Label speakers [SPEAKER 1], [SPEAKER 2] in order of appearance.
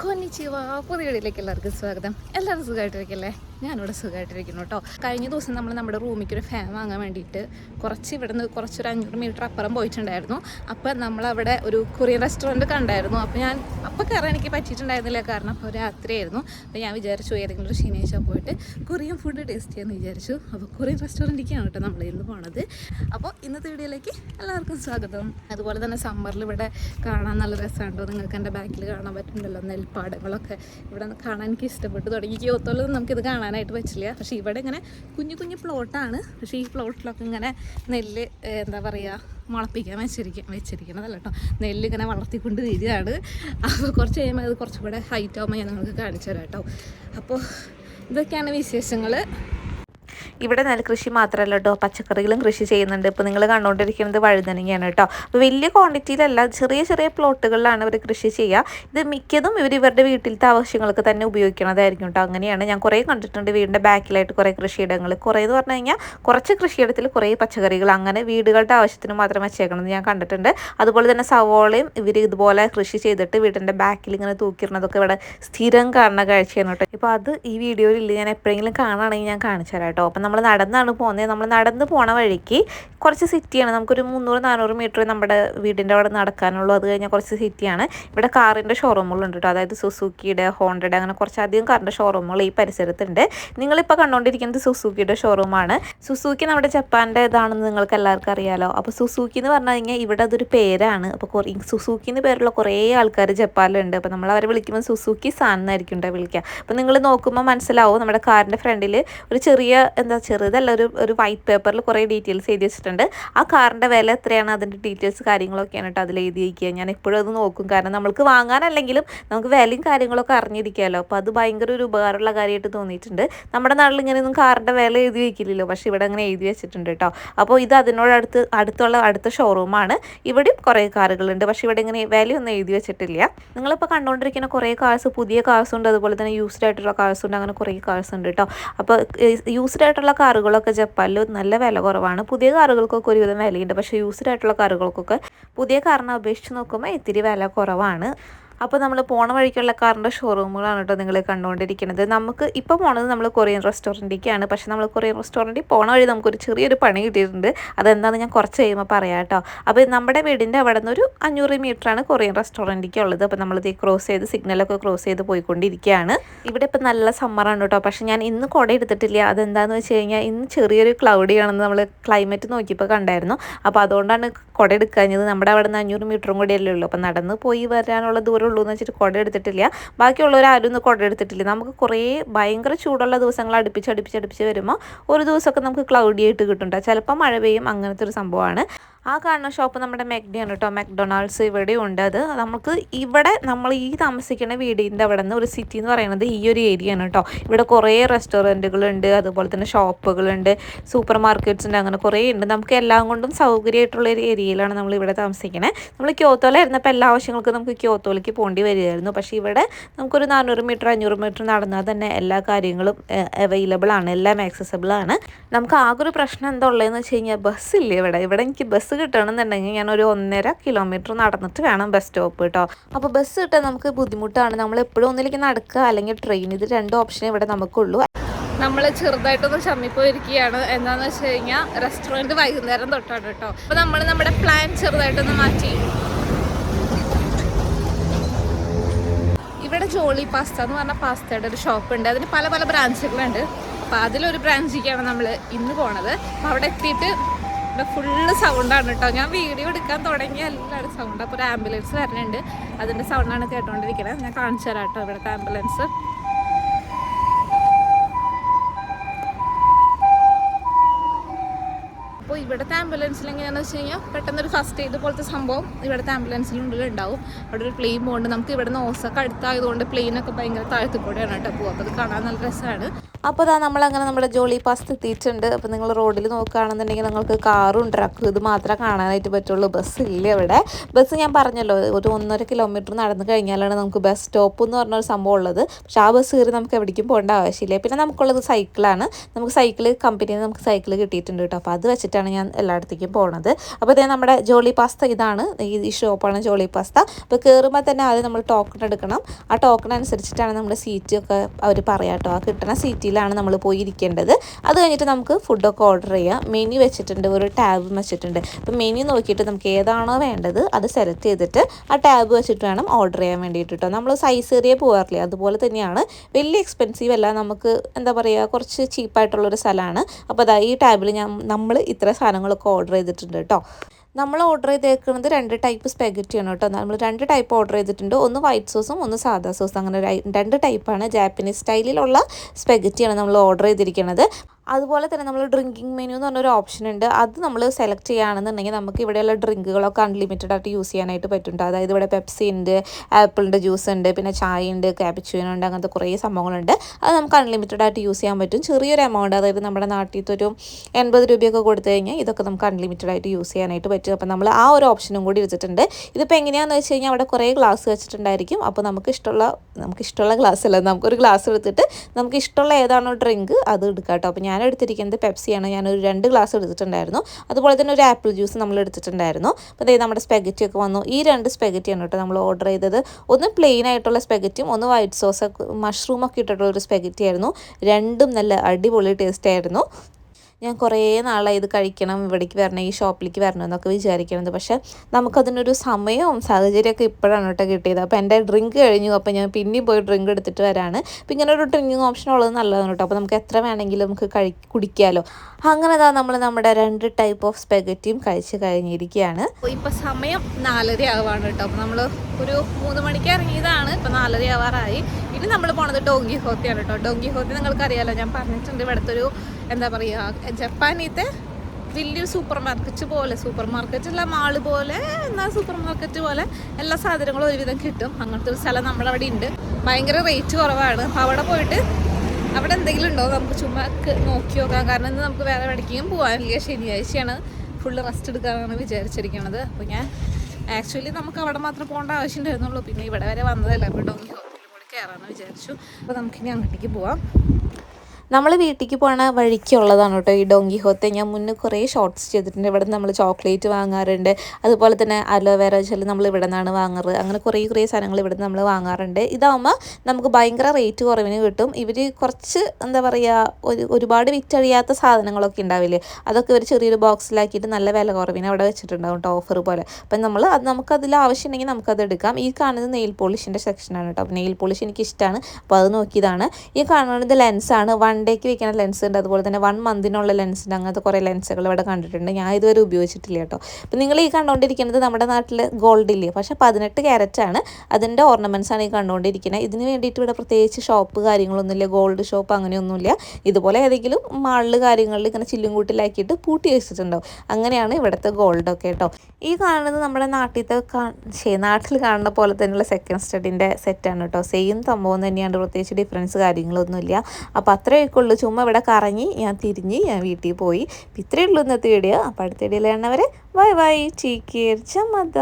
[SPEAKER 1] കൊന്നിച്ചിവ പുതിയ വീഡിയോയിലേക്ക് എല്ലാവർക്കും സ്വാഗതം. എല്ലാവരും സുഖമായിട്ടിരിക്കല്ലേ? ഞാനിവിടെ സുഖമായിട്ടിരിക്കുന്നു കേട്ടോ. കഴിഞ്ഞ ദിവസം നമ്മൾ നമ്മുടെ റൂമിലേക്ക് ഒരു ഫാൻ വാങ്ങാൻ വേണ്ടിയിട്ട് കുറച്ച് ഇവിടെ നിന്ന് കുറച്ചൊരു അഞ്ഞൂറ് മീറ്റർ അപ്പുറം പോയിട്ടുണ്ടായിരുന്നു. അപ്പോൾ നമ്മളവിടെ ഒരു കൊറിയൻ റെസ്റ്റോറന്റ് കണ്ടായിരുന്നു. അപ്പോൾ ഞാൻ അപ്പോൾ കയറാൻ എനിക്ക് പറ്റിയിട്ടുണ്ടായിരുന്നില്ല. കാരണം അപ്പോൾ രാത്രിയായിരുന്നു. അപ്പോൾ ഞാൻ വിചാരിച്ചു ഏതെങ്കിലും ഒരു ശനിയാഴ്ച പോയിട്ട് കൊറിയൻ ഫുഡ് ടേസ്റ്റ് ചെയ്യാമെന്ന് വിചാരിച്ചു. അപ്പോൾ കൊറിയൻ റെസ്റ്റോറന്റിലേക്കാണ് കേട്ടോ നമ്മൾ ഇന്ന് പോണത്. അപ്പോൾ ഇന്നത്തെ വീഡിയോയിലേക്ക് എല്ലാവർക്കും സ്വാഗതം. അതുപോലെ തന്നെ സമ്മറിൽ ഇവിടെ കാണാൻ നല്ല രസമുണ്ടോ? നിങ്ങൾക്ക് എന്റെ ബാക്കിൽ കാണാൻ പറ്റുന്നുണ്ടല്ലോ നെൽപ്പാടങ്ങളൊക്കെ. ഇവിടെ കാണാൻ എനിക്ക് ഇഷ്ടപ്പെട്ടു തുടങ്ങി. ക്യോത്തോലൊന്നും നമുക്കിത് കാണാനായിട്ട് പറ്റില്ല. പക്ഷേ ഇവിടെ ഇങ്ങനെ കുഞ്ഞു കുഞ്ഞു പ്ലോട്ടാണ്. പക്ഷേ ഈ പ്ലോട്ടിലൊക്കെ ഇങ്ങനെ നെല്ല് എന്താ പറയുക മുളപ്പിക്കാൻ വെച്ചിരിക്കും വെച്ചിരിക്കണതല്ല കേട്ടോ. നെല്ല് ഇങ്ങനെ വളർത്തിക്കൊണ്ട് വരികയാണ് അപ്പോൾ കുറച്ച് കഴിയുമ്പോൾ അത് കുറച്ചും കൂടെ ഹൈറ്റ് ആകുമ്പോൾ ഞാൻ നിങ്ങൾക്ക് കാണിച്ചു തരാം കേട്ടോ. അപ്പോൾ ഇതൊക്കെയാണ് വിശേഷങ്ങൾ
[SPEAKER 2] ഇവിടെ നെൽകൃഷി മാത്രമല്ല കേട്ടോ. പച്ചക്കറികളും കൃഷി ചെയ്യുന്നുണ്ട്. ഇപ്പോൾ നിങ്ങൾ കണ്ടുകൊണ്ടിരിക്കുന്നത് വഴുതനങ്ങയാണ് കേട്ടോ. അപ്പോൾ വലിയ ക്വാണ്ടിറ്റിയിലല്ല ചെറിയ ചെറിയ പ്ലോട്ടുകളിലാണ് ഇവർ കൃഷി ചെയ്യുക. ഇത് മിക്കതും ഇവർ ഇവരുടെ വീട്ടിലത്തെ ആവശ്യങ്ങൾക്ക് തന്നെ ഉപയോഗിക്കണതായിരിക്കും കേട്ടോ. അങ്ങനെയാണ് ഞാൻ കുറേ കണ്ടിട്ടുണ്ട് വീടിന്റെ ബാക്കിലായിട്ട് കുറേ കൃഷിയിടങ്ങൾ കുറേ എന്ന് പറഞ്ഞു കഴിഞ്ഞാൽ കുറച്ച് കൃഷിയിടത്തിൽ കുറേ പച്ചക്കറികൾ അങ്ങനെ വീടുകളുടെ ആവശ്യത്തിന് മാത്രം വെച്ചേക്കണമെന്ന് ഞാൻ കണ്ടിട്ടുണ്ട്. അതുപോലെ തന്നെ സവോളയും ഇവർ ഇതുപോലെ കൃഷി ചെയ്തിട്ട് വീടിന്റെ ബാക്കിൽ ഇങ്ങനെ തൂക്കിയിടുന്നതൊക്കെ ഇവിടെ സ്ഥിരം കാണുന്ന കാഴ്ചയാണ് കേട്ടോ. ഇപ്പോൾ അത് ഈ വീഡിയോയിൽ ഞാൻ എപ്പോഴെങ്കിലും കാണുകയാണെങ്കിൽ ഞാൻ കാണിച്ചു തരാം കേട്ടോ. അപ്പം നമ്മൾ നടന്നാണ് പോകുന്നത് നമ്മൾ നടന്ന് പോണ വഴിക്ക് കുറച്ച് സിറ്റിയാണ്. നമുക്കൊരു മുന്നൂറ് നാനൂറ് മീറ്റർ നമ്മുടെ വീടിന്റെ അവിടെ നടക്കാനുള്ളൂ. അത് കഴിഞ്ഞാൽ കുറച്ച് സിറ്റിയാണ്. ഇവിടെ കാറിന്റെ ഷോറൂമുകളുണ്ട് കേട്ടോ അതായത് സുസൂക്കിയുടെ ഹോണ്ടയുടെ അങ്ങനെ കുറച്ചധികം കാറിന്റെ ഷോറൂമുകൾ ഈ പരിസരത്തുണ്ട്. നിങ്ങളിപ്പോൾ കണ്ടുകൊണ്ടിരിക്കുന്നത് സുസൂക്കിയുടെ ഷോറൂമാണ് സുസൂക്കി നമ്മുടെ ജപ്പാന്റെ ഇതാണെന്ന് നിങ്ങൾക്ക് എല്ലാവർക്കും അറിയാലോ. അപ്പോൾ സുസൂക്കി എന്ന് പറഞ്ഞു കഴിഞ്ഞാൽ ഇവിടെ അതൊരു പേരാണ്. അപ്പോൾ കുറേ സുസുക്കി എന്ന് പേരുള്ള കുറേ ആൾക്കാർ ജപ്പാനിലുണ്ട്. അപ്പോൾ നമ്മൾ അവരെ വിളിക്കുമ്പോൾ സുസൂക്കി സാൻ എന്നായിരിക്കും കേട്ടോ വിളിക്കുക അപ്പോൾ നിങ്ങൾ നോക്കുമ്പോൾ മനസ്സിലാവും നമ്മുടെ കാറിന്റെ ഫ്രണ്ടിൽ ഒരു ചെറിയ എന്താ ചെറുതല്ല ഒരു ഒരു വൈറ്റ് പേപ്പറിൽ കുറേ ഡീറ്റെയിൽസ് എഴുതി വെച്ചിട്ടുണ്ട്. ആ കാറിന്റെ വില എത്രയാണ്? അതിന്റെ ഡീറ്റെയിൽസ് കാര്യങ്ങളൊക്കെയാണ് കേട്ടോ അതിൽ എഴുതി വയ്ക്കുക ഞാൻ എപ്പോഴും അത് നോക്കും. കാരണം നമ്മൾക്ക് വാങ്ങാനല്ലെങ്കിലും നമുക്ക് വിലയും കാര്യങ്ങളൊക്കെ അറിഞ്ഞിരിക്കാമല്ലോ അപ്പോൾ അത് ഭയങ്കര ഒരു ഉപകാരമുള്ള കാര്യമായിട്ട് തോന്നിയിട്ടുണ്ട്. നമ്മുടെ നാട്ടിൽ ഇങ്ങനെയൊന്നും കാറിന്റെ വില എഴുതി വയ്ക്കില്ലല്ലോ പക്ഷേ ഇവിടെ അങ്ങനെ എഴുതി വെച്ചിട്ടുണ്ട് കേട്ടോ. അപ്പോൾ ഇത് അതിനോടടുത്ത് അടുത്തുള്ള അടുത്ത ഷോറൂമാണ് ഇവിടെയും കുറേ കാറുകളുണ്ട്. പക്ഷേ ഇവിടെ ഇങ്ങനെ വിലയൊന്നും എഴുതി വെച്ചിട്ടില്ല. നിങ്ങളിപ്പോൾ കണ്ടുകൊണ്ടിരിക്കുന്ന കുറേ കാഴ്സ് പുതിയ കാർസ് ഉണ്ട്. അതുപോലെ തന്നെ യൂസ്ഡ് ആയിട്ടുള്ള കാർസ് ഉണ്ട്. അങ്ങനെ കുറേ കാർസ് ഉണ്ട് കേട്ടോ. അപ്പോൾ യൂസ്ഡ് ആയിട്ടുള്ള കാറുകളൊക്കെ ജപ്പാനിൽ നല്ല വില കുറവാണ്. പുതിയ കാറുകൾക്കൊക്കെ ഒരുവിധം വിലയുണ്ട്. പക്ഷേ യൂസ്ഡ് ആയിട്ടുള്ള കാറുകൾക്കൊക്കെ പുതിയ കാറിനെ അപേക്ഷിച്ച് നോക്കുമ്പോൾ ഇത്തിരി വില കുറവാണ്. അപ്പോൾ നമ്മൾ പോണ വഴിക്കുള്ള കാറിന്റെ ഷോറൂമുകളാണ് കേട്ടോ നിങ്ങൾ കണ്ടുകൊണ്ടിരിക്കുന്നത് നമുക്ക് ഇപ്പോൾ പോണത് നമ്മൾ കൊറിയൻ റെസ്റ്റോറന്റിലേക്കാണ് പക്ഷേ നമ്മൾ കൊറിയൻ റെസ്റ്റോറന്റിൽ പോണ വഴി നമുക്കൊരു ചെറിയൊരു പണി കിട്ടിയിട്ടുണ്ട്. അതെന്താണെന്ന് ഞാൻ കുറച്ച് കഴിയുമ്പോൾ പറയാം കേട്ടോ അപ്പോൾ നമ്മുടെ വീടിന്റെ അവിടെ നിന്ന് ഒരു അഞ്ഞൂറ് മീറ്ററാണ് കൊറിയൻ റെസ്റ്റോറന്റിലേക്ക് ഉള്ളത് അപ്പോൾ നമ്മളിത് ക്രോസ് ചെയ്ത് സിഗ്നലൊക്കെ ക്രോസ് ചെയ്ത് പോയിക്കൊണ്ടിരിക്കുകയാണ് ഇവിടെ ഇപ്പോൾ നല്ല സമ്മറാണ് കേട്ടോ പക്ഷേ ഞാൻ ഇന്ന് കുട എടുത്തിട്ടില്ല. അതെന്താണെന്ന് വെച്ച് കഴിഞ്ഞാൽ ഇന്ന് ചെറിയൊരു ക്ലൗഡി ആണെന്ന് നമ്മൾ ക്ലൈമറ്റ് നോക്കിയപ്പോൾ കണ്ടായിരുന്നു. അപ്പോൾ അതുകൊണ്ടാണ് കുട എടുക്കാഞ്ഞത്. നമ്മുടെ അവിടെ നിന്ന് അഞ്ഞൂറ് മീറ്ററും കൂടിയല്ലേ ഉള്ളൂ. അപ്പോൾ നടന്ന് പോയി വരാനുള്ള ദൂരം ഉള്ളൂ എന്ന് വെച്ചിട്ട് കുട എടുത്തിട്ടില്ല ബാക്കിയുള്ളവർ ആരും ഒന്നും കുട എടുത്തിട്ടില്ല നമുക്ക് കുറേ ഭയങ്കര ചൂടുള്ള ദിവസങ്ങൾ അടുപ്പിച്ച് അടുപ്പിച്ച് അടുപ്പിച്ച് വരുമ്പോൾ ഒരു ദിവസമൊക്കെ നമുക്ക് ക്ലൗഡി ആയിട്ട് കിട്ടും ചിലപ്പോൾ മഴ പെയ്യും അങ്ങനത്തെ ഒരു സംഭവമാണ്. ആ കാണുന്ന ഷോപ്പ് നമ്മുടെ മെക്ഡിയാണ് കേട്ടോ മെക്ഡൊണാൾഡ്സ് ഇവിടെ ഉണ്ട് അത് നമുക്ക് ഇവിടെ നമ്മൾ ഈ താമസിക്കുന്ന വീടിന്റെ അവിടെ നിന്ന് ഒരു സിറ്റി എന്ന് പറയുന്നത് ഈ ഒരു ഏരിയ ആണ് കേട്ടോ ഇവിടെ കുറേ റെസ്റ്റോറന്റുകളുണ്ട് അതുപോലെ തന്നെ ഷോപ്പുകളുണ്ട് സൂപ്പർ മാർക്കറ്റ്സ് ഉണ്ട് അങ്ങനെ കുറേ ഉണ്ട്. നമുക്ക് എല്ലാം കൊണ്ടും സൗകര്യമായിട്ടുള്ള ഒരു ഏരിയയിലാണ് നമ്മൾ ഇവിടെ താമസിക്കുന്നത് നമ്മൾ ക്യോത്തോലായിരുന്നപ്പോൾ എല്ലാ ആവശ്യങ്ങൾക്കും നമുക്ക് ക്യോത്തോലേക്ക് പോകേണ്ടി വരികയായിരുന്നു പക്ഷേ ഇവിടെ നമുക്കൊരു നാനൂറ് മീറ്റർ അഞ്ഞൂറ് മീറ്റർ നടന്നാൽ തന്നെ എല്ലാ കാര്യങ്ങളും അവൈലബിൾ ആണ് എല്ലാം ആക്സസബിൾ ആണ്. നമുക്ക് ആകെ ഒരു പ്രശ്നം എന്താ ഉള്ളതെന്ന് വെച്ച് കഴിഞ്ഞാൽ ബസ്സില്ല ഇവിടെ. ഇവിടെ എനിക്ക് ബസ് കിട്ടണമെന്നുണ്ടെങ്കിൽ ഞാൻ ഒരു ഒന്നര കിലോമീറ്റർ നടന്നിട്ട് വേണം ബസ് സ്റ്റോപ്പ് കേട്ടോ. അപ്പോൾ ബസ് കിട്ടാൻ നമുക്ക് ബുദ്ധിമുട്ടാണ്. നമ്മൾ എപ്പോഴും ഒന്നിലേക്ക് നടക്കുക അല്ലെങ്കിൽ ട്രെയിൻ ഇത് രണ്ട് ഓപ്ഷൻ ഇവിടെ നമുക്കുള്ളൂ.
[SPEAKER 1] നമ്മൾ ചെറുതായിട്ടൊന്ന് ചമ്മിപ്പോയിരിക്കുകയാണ്. എന്താന്ന് വെച്ച് കഴിഞ്ഞാൽ റെസ്റ്റോറന്റ് വൈകുന്നേരം തൊട്ടാണ് കേട്ടോ. അപ്പോൾ നമ്മൾ നമ്മുടെ പ്ലാൻ ചെറുതായിട്ടൊന്ന് മാറ്റി. ഇവിടെ ജോളി പാസ്ത എന്ന് പറഞ്ഞ പാസ്തയുടെ ഒരു ഷോപ്പ് ഉണ്ട്. അതിന് പല പല ബ്രാഞ്ചുകളുണ്ട് അപ്പോൾ അതിലൊരു ബ്രാഞ്ചിലേക്കാണ് നമ്മൾ ഇന്ന് പോണത്. അപ്പോൾ അവിടെ എത്തിയിട്ട് ഇവിടെ ഫുള്ള് സൗണ്ടാണ് കേട്ടോ ഞാൻ വീഡിയോ എടുക്കാൻ തുടങ്ങിയ എല്ലാവരും സൗണ്ട് അപ്പോൾ ഒരു ആംബുലൻസ് വരുന്നുണ്ട് അതിന്റെ സൗണ്ടാണ് കേട്ടോണ്ടിരിക്കുന്നത് ഞാൻ കാണിച്ചു തരാം കേട്ടോ ഇവിടുത്തെ ആംബുലൻസ് ഇവിടുത്തെ ആംബുലൻസിൽ എങ്ങനെയാണെന്ന് വെച്ച് കഴിഞ്ഞാൽ പെട്ടെന്നൊരു ഫസ്റ്റ് എയ്ഡ് പോലത്തെ സംഭവം ഇവിടുത്തെ ആംബുലൻസിനുള്ളിൽ ഉണ്ടാവും. അവിടെ ഒരു പ്ലെയിൻ പോകുന്നുണ്ട് നമുക്ക് ഇവിടെ നിന്ന് ഓസൊക്കെ അടുത്തായതുകൊണ്ട് പ്ലെയിനൊക്കെ ഭയങ്കര താഴത്തു കൂടെയാണ് കേട്ടോ പോകുക അപ്പോൾ അത് കാണാൻ നല്ല രസമാണ്.
[SPEAKER 2] അപ്പോൾ അതാ നമ്മളങ്ങനെ നമ്മുടെ ജോളി പാസ് എത്തിയിട്ടുണ്ട്. അപ്പോൾ നിങ്ങൾ റോഡിൽ നോക്കുകയാണെന്നുണ്ടെങ്കിൽ നിങ്ങൾക്ക് കാറും ട്രക്കും ഇത് മാത്രമേ കാണാനായിട്ട് പറ്റുള്ളൂ. ബസ് ഇല്ല ഇവിടെ. ബസ് ഞാൻ പറഞ്ഞല്ലോ ഒരു ഒന്നര കിലോമീറ്റർ നടന്നു കഴിഞ്ഞാലാണ് നമുക്ക് ബസ് സ്റ്റോപ്പ് എന്ന് പറഞ്ഞൊരു സംഭവം ഉള്ളത്. പക്ഷേ ആ ബസ് കയറി നമുക്ക് എവിടേക്കും പോകേണ്ട ആവശ്യമില്ല. പിന്നെ നമുക്കുള്ളത് സൈക്കിളാണ് നമുക്ക് സൈക്കിൾ കമ്പനിയിൽ നമുക്ക് സൈക്കിൾ കിട്ടിയിട്ടുണ്ട് കേട്ടോ. അപ്പോൾ അത് വെച്ചിട്ടാണ് ഞാൻ എല്ലായിടത്തേക്കും പോണത്. അപ്പോൾ ഇതേ നമ്മുടെ ജോളി പാസ്ത ഇതാണ്. ഈ ഷോപ്പാണ് ജോളി പാസ്ത. അപ്പോൾ കയറുമ്പോൾ തന്നെ ആദ്യം നമ്മൾ ടോക്കൺ എടുക്കണം. ആ ടോക്കൺ അനുസരിച്ചിട്ടാണ് നമ്മൾ സീറ്റ് ഒക്കെ അവർ പറയാം കേട്ടോ ആ കിട്ടുന്ന സീറ്റിലാണ് നമ്മൾ പോയി ഇരിക്കേണ്ടത് അത് കഴിഞ്ഞിട്ട് നമുക്ക് ഫുഡൊക്കെ ഓർഡർ ചെയ്യാം. മെനു വെച്ചിട്ടുണ്ട്. ഒരു ടാബ് വെച്ചിട്ടുണ്ട്. അപ്പോൾ മെനു നോക്കിയിട്ട് നമുക്ക് ഏതാണോ വേണ്ടത് അത് സെലക്ട് ചെയ്തിട്ട് ആ ടാബ് വെച്ചിട്ട് വേണം ഓർഡർ ചെയ്യാൻ വേണ്ടിയിട്ട് കേട്ടോ നമ്മൾ സൈസ് ഏറിയ പോകാറില്ലേ അതുപോലെ തന്നെയാണ്. വലിയ എക്സ്പെൻസീവ് അല്ല. നമുക്ക് എന്താ പറയുക കുറച്ച് ചീപ്പായിട്ടുള്ളൊരു സ്ഥലമാണ്. അപ്പോൾ അതാ ഈ ടാബിൽ ഞാൻ നമ്മൾ ഇത്ര സാധനങ്ങളൊക്കെ ഓർഡർ ചെയ്തിട്ടുണ്ട് കേട്ടോ. നമ്മൾ ഓർഡർ ചെയ്തേക്കുന്നത് രണ്ട് ടൈപ്പ് സ്പെഗറ്റിയാണ് കേട്ടോ. നമ്മൾ രണ്ട് ടൈപ്പ് ഓർഡർ ചെയ്തിട്ടുണ്ട്. ഒന്ന് വൈറ്റ് സോസും ഒന്ന് സാദാ സോസും അങ്ങനെ രണ്ട് ടൈപ്പാണ് ജാപ്പനീസ് സ്റ്റൈലിലുള്ള സ്പെഗറ്റിയാണ് നമ്മൾ ഓർഡർ ചെയ്തിരിക്കുന്നത്. അതുപോലെ തന്നെ നമ്മൾ ഡ്രിങ്കിങ് മെനു എന്ന് പറഞ്ഞൊരു ഓപ്ഷൻ ഉണ്ട്. അത് നമ്മൾ സെലക്ട് ചെയ്യുകയാണെന്നുണ്ടെങ്കിൽ നമുക്ക് ഇവിടെയുള്ള ഡ്രിങ്കുകളൊക്കെ അൺലിമിറ്റഡ് ആയിട്ട് യൂസ് ചെയ്യാനായിട്ട് പറ്റുന്നുണ്ട്. അതായത് ഇവിടെ പെപ്സി ഉണ്ട് ആപ്പിളിന്റെ ജ്യൂസ് ഉണ്ട് പിന്നെ ചായ ഉണ്ട് ക്യാപിച്ചുവിനോ ഉണ്ട് അങ്ങനത്തെ കുറേ സംഭവങ്ങളുണ്ട്. അത് നമുക്ക് അൺലിമിറ്റഡ് ആയിട്ട് യൂസ് ചെയ്യാൻ പറ്റും. ചെറിയൊരു എമൗണ്ട് അതായത് നമ്മുടെ നാട്ടിലത്തെ ഒരു എൺപത് രൂപയൊക്കെ കൊടുത്തു കഴിഞ്ഞാൽ ഇതൊക്കെ നമുക്ക് അൺലിമിറ്റഡ് ആയിട്ട് യൂസ് ചെയ്യാനായിട്ട് പറ്റും. അപ്പോൾ നമ്മൾ ആ ഒരു ഓപ്ഷനും കൂടി വെച്ചിട്ടുണ്ട് ഇതിപ്പോൾ എങ്ങനെയാണെന്ന് വെച്ച് കഴിഞ്ഞാൽ അവിടെ കുറേ ഗ്ലാസ് വെച്ചിട്ടുണ്ടായിരിക്കും. അപ്പോൾ നമുക്ക് ഇഷ്ടമുള്ള നമുക്ക് ഇഷ്ടമുള്ള ഗ്ലാസ് അല്ല നമുക്കൊരു ഗ്ലാസ് എടുത്തിട്ട് നമുക്ക് ഇഷ്ടമുള്ള ഏതാണോ ഡ്രിങ്ക് അത് എടുക്കാം കേട്ടോ. അപ്പോൾ ഞാൻ എടുത്തിരിക്കുന്നത് പെപ്സിയാണ് ഞാനൊരു രണ്ട് ഗ്ലാസ് എടുത്തിട്ടുണ്ടായിരുന്നു. അതുപോലെ തന്നെ ഒരു ആപ്പിൾ ജ്യൂസ് നമ്മൾ എടുത്തിട്ടുണ്ടായിരുന്നു അപ്പോൾ അതായത് നമ്മുടെ സ്പെഗറ്റി ഒക്കെ വന്നു. ഈ രണ്ട് സ്പെഗറ്റിയാണ് കേട്ടോ നമ്മൾ ഓർഡർ ചെയ്തത്. ഒന്ന് പ്ലെയിൻ ആയിട്ടുള്ള സ്പെഗറ്റിയും ഒന്ന് വൈറ്റ് സോസ് മഷ്റൂം ഒക്കെ ഇട്ടിട്ടുള്ള ഒരു സ്പെഗറ്റി ആയിരുന്നു. രണ്ടും നല്ല അടിപൊളി ടേസ്റ്റ് ആയിരുന്നു. ഞാൻ കുറേ നാളായി ഇത് കഴിക്കണം ഇവിടേക്ക് വരണം ഈ ഷോപ്പിലേക്ക് വരണം എന്നൊക്കെ വിചാരിക്കണത് പക്ഷേ നമുക്കതിനൊരു സമയവും സാഹചര്യമൊക്കെ ഇപ്പോഴാണ് കേട്ടോ കിട്ടിയത്. അപ്പോൾ എന്റെ ഡ്രിങ്ക് കഴിഞ്ഞു. അപ്പോൾ ഞാൻ പിന്നെയും പോയി ഡ്രിങ്ക് എടുത്തിട്ട് വരാണ്. അപ്പോൾ ഇങ്ങനെ ഒരു ഡ്രിങ്കിങ് ഓപ്ഷൻ ഉള്ളത് നല്ലതാണ് കേട്ടോ. അപ്പോൾ നമുക്ക് എത്ര വേണമെങ്കിലും നമുക്ക് കഴി കുടിക്കാമല്ലോ അങ്ങനെ അതാ നമ്മൾ നമ്മുടെ രണ്ട് ടൈപ്പ് ഓഫ് സ്പെഗറ്റിയും കഴിച്ച് കഴിഞ്ഞിരിക്കുകയാണ്.
[SPEAKER 1] അപ്പോൾ ഇപ്പൊ സമയം നാലര ആവാണ് കേട്ടോ. അപ്പോൾ നമ്മൾ ഒരു മൂന്ന് മണിക്ക് ഇറങ്ങിയതാണ്. ഇപ്പോൾ നാലര ആവാറായി ഇനി നമ്മൾ പോണത് ഡോങ്കി ഹോത്തിയാണ് കേട്ടോ ഡോങ്കി ഹോത്തി നിങ്ങൾക്ക് അറിയാലോ ഞാൻ പറഞ്ഞിട്ടുണ്ട് ഇവിടുത്തെ ഒരു എന്താ പറയുക ജപ്പാനീത്തെ വലിയൊരു സൂപ്പർ മാർക്കറ്റ് പോലെ സൂപ്പർ മാർക്കറ്റ് അല്ല മാൾ പോലെ എന്നാൽ സൂപ്പർ മാർക്കറ്റ് പോലെ എല്ലാ സാധനങ്ങളും ഒരുവിധം കിട്ടും. അങ്ങനത്തെ ഒരു സ്ഥലം നമ്മുടെ അവിടെ ഉണ്ട് ഭയങ്കര റേറ്റ് കുറവാണ്. അപ്പോൾ അവിടെ പോയിട്ട് അവിടെ എന്തെങ്കിലും ഉണ്ടോ? നമുക്ക് ചുമ്മാ നോക്കി നോക്കാം. കാരണം ഇന്ന് നമുക്ക് വേറെ എവിടേക്കും പോകാനില്ല ശനിയാഴ്ചയാണ് ഫുള്ള് റെസ്റ്റ് എടുക്കാനാണ് വിചാരിച്ചിരിക്കുന്നത് അപ്പോൾ ഞാൻ ആക്ച്വലി നമുക്ക് അവിടെ മാത്രം പോകേണ്ട ആവശ്യം ഉണ്ടായിരുന്നുള്ളൂ. പിന്നെ ഇവിടെ വരെ വന്നതല്ല. അപ്പോൾ ഡോങ്കി കയറാമെന്ന് വിചാരിച്ചു. അപ്പോൾ നമുക്കിനി അങ്ങോട്ടേക്ക് പോവാം.
[SPEAKER 2] നമ്മൾ വീട്ടിലേക്ക് പോണ വഴിക്കുള്ളതാണ് കേട്ടോ ഈ ഡോങ്കി ഹോത്തെ ഞാൻ മുന്നേ കുറേ ഷോർട്സ് ചെയ്തിട്ടുണ്ട്. ഇവിടെ നമ്മൾ ചോക്ലേറ്റ് വാങ്ങാറുണ്ട്. അതുപോലെ തന്നെ അലോവേറ ജെൽ നമ്മൾ ഇവിടെ നിന്നാണ് വാങ്ങാറ്. അങ്ങനെ കുറേ കുറേ സാധനങ്ങൾ ഇവിടെ നമ്മൾ വാങ്ങാറുണ്ട്. ഇതാകുമ്പോൾ നമുക്ക് ഭയങ്കര റേറ്റ് കുറവിന് കിട്ടും. ഇവർ കുറച്ച് എന്താ പറയുക ഒരു ഒരുപാട് വിറ്റഴിയാത്ത സാധനങ്ങളൊക്കെ ഉണ്ടാവില്ലേ അതൊക്കെ ഒരു ചെറിയൊരു ബോക്സിലാക്കിയിട്ട് നല്ല വില കുറവിന് അവിടെ വെച്ചിട്ടുണ്ടാവും കേട്ടോ ഓഫർ പോലെ. അപ്പം നമ്മൾ അത് നമുക്ക് അതിൽ ആവശ്യമുണ്ടെങ്കിൽ നമുക്കത് എടുക്കാം. ഈ കാണുന്നത് നെയിൽ പോളിഷിന്റെ സെക്ഷനാണ് കേട്ടോ. നെയിൽ പോളിഷ് എനിക്ക് ഇഷ്ടമാണ് അപ്പോൾ അത് നോക്കിയതാണ്. ഈ കാണുന്നത് ലെൻസാണ് വൺ ഡേക്ക് വെക്കുന്ന ലെൻസ് ഉണ്ട്. അതുപോലെ തന്നെ വൺ മന്തിനുള്ള ലെൻസ് ഉണ്ട്. അങ്ങനത്തെ കുറേ ലെൻസുകൾ ഇവിടെ കണ്ടിട്ടുണ്ട്. ഞാൻ ഇതുവരെ ഉപയോഗിച്ചിട്ടില്ല കേട്ടോ. അപ്പം നിങ്ങൾ ഈ കണ്ടുകൊണ്ടിരിക്കുന്നത് നമ്മുടെ നാട്ടിൽ ഗോൾഡ് ഇല്ലേ? പക്ഷേ പതിനെട്ട് ക്യാരറ്റ് ആണ്. അതിന്റെ ഓർണമെന്റ്സ് ആണ് ഈ കണ്ടുകൊണ്ടിരിക്കുന്നത് ഇതിന് വേണ്ടിയിട്ട് ഇവിടെ പ്രത്യേകിച്ച് ഷോപ്പ് കാര്യങ്ങളൊന്നുമില്ല. ഗോൾഡ് ഷോപ്പ് അങ്ങനെയൊന്നുമില്ല. ഇതുപോലെ ഏതെങ്കിലും മാളിൽ കാര്യങ്ങളിൽ ഇങ്ങനെ ചില്ലും കൂട്ടിലാക്കിയിട്ട് പൂട്ടി വെച്ചിട്ടുണ്ടാവും. അങ്ങനെയാണ് ഇവിടുത്തെ ഗോൾഡൊക്കെ കേട്ടോ. ഈ കാണുന്നത് നമ്മുടെ നാട്ടിലത്തെ ശരി നാട്ടിൽ കാണുന്ന പോലെ തന്നെയുള്ള സെക്കൻഡ് സ്റ്റഡിന്റെ സെറ്റാണ് കേട്ടോ. സെയിം സംഭവം തന്നെയാണ്. പ്രത്യേകിച്ച് ഡിഫറൻസ് കാര്യങ്ങളൊന്നുമില്ല. അപ്പോൾ അത്രയൊക്കെ ഉള്ളൂ ചുമ്മാ ഇവിടെ കറങ്ങി ഞാൻ തിരിഞ്ഞ് ഞാൻ വീട്ടിൽ പോയി. ഇത്രയേ ഉള്ളൂ ഇന്നത്തെ വീഡിയോ അപ്പോൾ അടുത്ത വീഡിയോയിൽ കാണുന്നവരെ ബൈ ബൈ ടീക്ക് കെയർ ചമ്മത